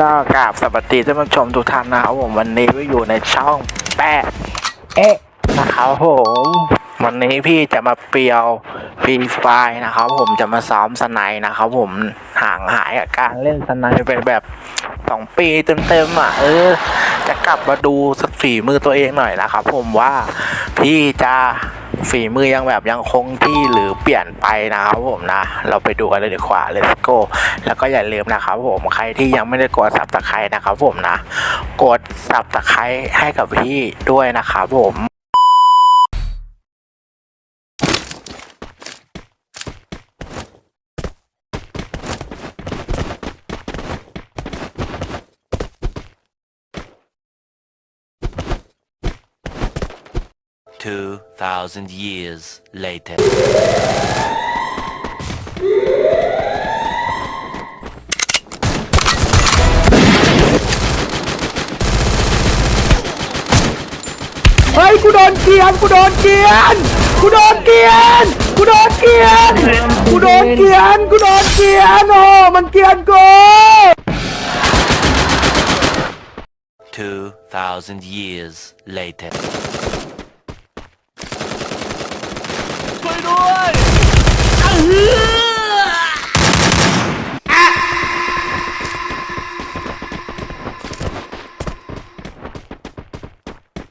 ก็กราบสวัสดีท่านผู้ชมทุกท่านนะครับผมวันนี้ก็อยู่ในช่องแปะเอ๊ะนะครับผมวันนี้พี่จะมาเปียวฟรีไฟนะครับผมจะมาซ้อมสไนนะครับผมห่างหายกับการเล่นสไนเป็นแบบสองปีเต็มๆอะเออ จะกลับมาดูสักฝีมือตัวเองหน่อยนะครับผมว่าพี่จะ ฝีมือยังแบบยังคงที่หรือเปลี่ยนไปนะครับผมนะ เราไปดูกันเลยดีกว่า let's go แล้วก็อย่าลืมนะครับผมใครที่ยังไม่ได้กดสับตะไคร้นะครับผมนะ กดสับตะไคร้ให้กับพี่ด้วยนะครับผม Two thousand years later. เฮ้ยกูโดนเกลียนกูโดนเกลียนกูโดนเกลียนกูโดนเกลียนกูโดนเกลียนกูโดนเกลียนโอ้มันเกลียนกู Two thousand years later.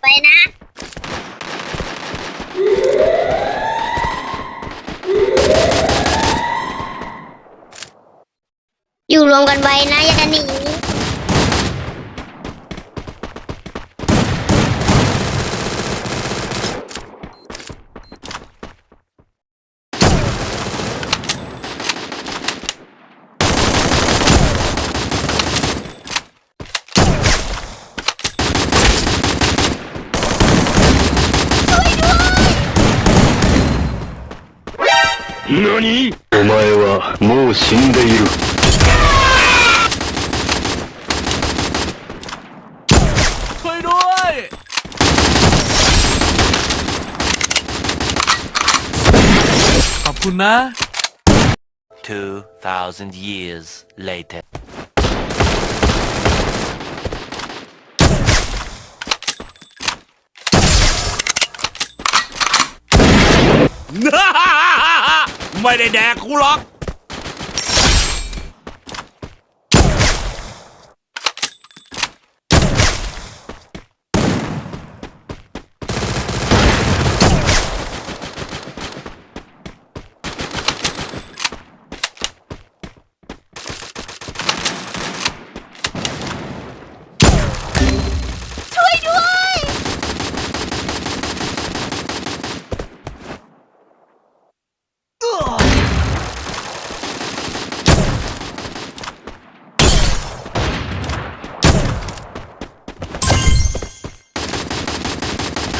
ไปนะ อยู่ รวมกันไว้นะ อย่าหนี 何お前はもう死んでいる。 คุณนะ Two thousand years later. ไม่ได้แดกกูหรอก เ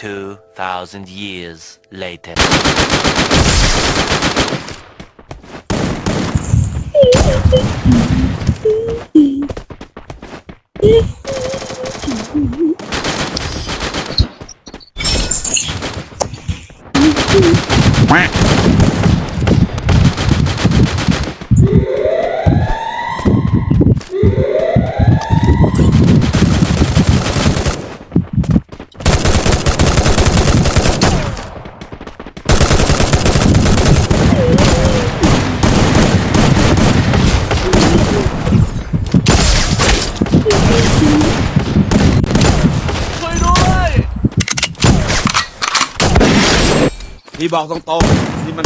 2,000 years later. Quack. พี่บอกตรงๆนี่มัน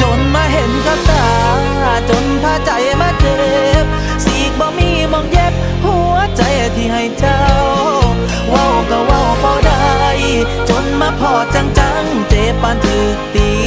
จนมาเห็นกับตา จนผ้าใจมาเจ็บ สีกบ่มีมองเย็บ หัวใจที่ให้เจ้า เว่าก็เว่าเฝ้าได้ จนมาพอจังใจ bandit